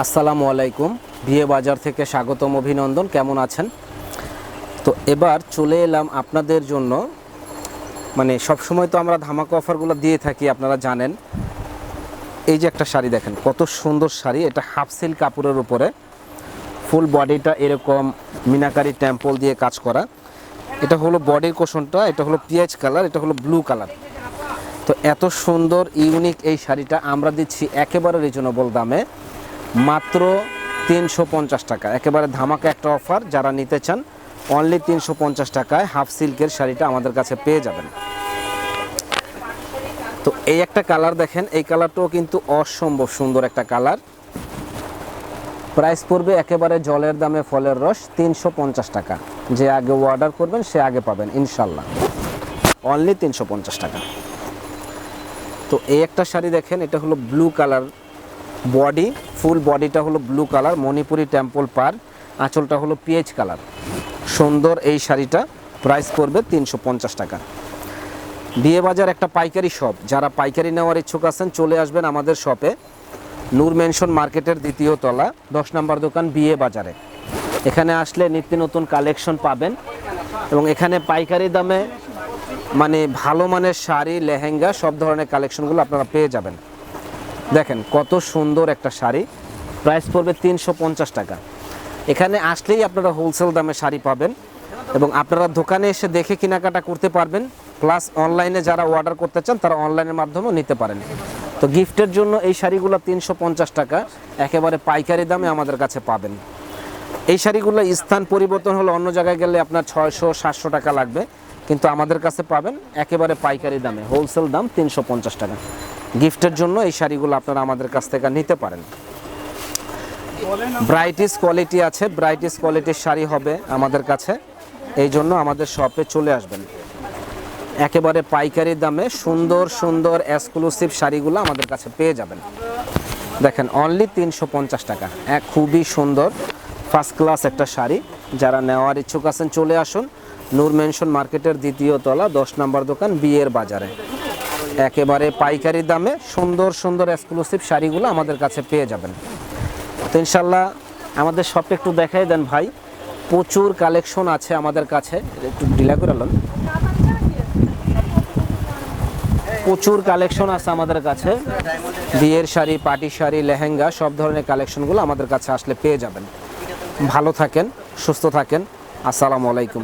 আসসালামু আলাইকুম। বিয়ে বাজার থেকে স্বাগতম, অভিনন্দন। কেমন আছেন? তো এবার চলে এলাম আপনাদের জন্য। মানে সব সময় তো আমরা ধামাকা অফারগুলো দিয়ে থাকি, আপনারা জানেন। এই যে একটা শাড়ি দেখেন, কত সুন্দর শাড়ি। এটা হাফ সিল্ক কাপড়ের উপরে। ফুল বডিটা এরকম মিনাকারি টেম্পল দিয়ে কাজ করা। এটা হলো বডির কোশনটা, এটা হলো পিঁয়াজ কালার, এটা হলো ব্লু কালার। তো এত সুন্দর, ইউনিক এই শাড়িটা আমরা দিচ্ছি একেবারে রিজনেবল দামে। মাত্র তিনশো পঞ্চাশ টাকা। একেবারে ধামাকা একটা অফার যারা নিতে চান অনলি তিনশো পঞ্চাশ টাকায় হাফ সিল্কের শাড়িটা আমাদের কাছে পেয়ে যাবেন। তো এই একটা কালার দেখেন, এই কালারটাও কিন্তু অসম্ভব সুন্দর একটা কালার প্রাইস পড়বে একেবারে জলের দামে ফলের রস, তিনশো পঞ্চাশ টাকা। যে আগে অর্ডার করবেন, সে আগে পাবেন, ইনশাল্লাহ। অনলি তিনশো পঞ্চাশ টাকা। তো এই একটা শাড়ি দেখেন, এটা হলো ব্লু কালার বডি ফুল বডিটা হলো ব্লু কালার, মণিপুরি টেম্পল পার, আঁচলটা হলো পিএইচ কালার। সুন্দর এই শাড়িটা, প্রাইস পড়বে তিনশো পঞ্চাশ টাকা। বিয়ে বাজার একটা পাইকারি শপ, যারা পাইকারি নেওয়ার ইচ্ছুক আছেন, চলে আসবেন আমাদের শপে। নূর মেনশন মার্কেটের দ্বিতীয় তলা, দশ নম্বর দোকান বিয়ে বাজারে এখানে আসলে নিত্য নতুন কালেকশন পাবেন এবং এখানে পাইকারি দামে মানে ভালো মানের শাড়ি, লেহেঙ্গা, সব ধরনের কালেকশনগুলো আপনারা পেয়ে যাবেন। দেখেন কত সুন্দর একটা শাড়ি। প্রাইস পড়বে তিনশো পঞ্চাশ টাকা। এখানে আসলেই আপনারা হোলসেল দামে শাড়ি পাবেন এবং আপনারা দোকানে এসে দেখে কেনাকাটা করতে পারবেন। প্লাস অনলাইনে যারা অর্ডার করতে চান, তারা অনলাইনের মাধ্যমেও নিতে পারেন। তো গিফটের জন্য এই শাড়িগুলো তিনশো পঞ্চাশ টাকা। একেবারে পাইকারি দামে আমাদের কাছে পাবেন। এই শাড়িগুলো স্থান পরিবর্তন হলে অন্য জায়গায় গেলে আপনার ছয়শো সাতশো টাকা লাগবে। কিন্তু আমাদের কাছে পাবেন একেবারে পাইকারি দামে। হোলসেল দাম তিনশো পঞ্চাশ টাকা। গিফটের জন্য এই শাড়িগুলো আপনারা আমাদের কাছ থেকে নিতে পারেন। ব্রাইটিস কোয়ালিটি আছে ব্রাইটিস কোয়ালিটির শাড়ি হবে আমাদের কাছে। এই জন্য আমাদের শপে চলে আসবেন। একেবারে পাইকারি দামে সুন্দর সুন্দর এক্সক্লুসিভ শাড়িগুলো আমাদের কাছে পেয়ে যাবেন। দেখেন অনলি তিনশো পঞ্চাশ টাকা। এক খুবই সুন্দর ফার্স্ট ক্লাস একটা শাড়ি। যারা নেওয়ার ইচ্ছুক আছেন, চলে আসুন। নূর মেনশন মার্কেটের দ্বিতীয় তলা, দশ নম্বর দোকান, বিয়ের বাজারে। একেবারে পাইকারি দামে সুন্দর সুন্দর এক্সক্লুসিভ শাড়িগুলো আমাদের কাছে পেয়ে যাবেন। তো ইনশাল্লাহ আমাদের শপটা একটু দেখাই দেন ভাই। প্রচুর কালেকশন আছে আমাদের কাছে। একটু ডিলা করে লন। প্রচুর কালেকশন আছে আমাদের কাছে। বিয়ের শাড়ি পাটি শাড়ি, লেহেঙ্গা, সব ধরনের কালেকশনগুলো আমাদের কাছে আসলে পেয়ে যাবেন। ভালো থাকেন, সুস্থ থাকেন। আসসালামু আলাইকুম।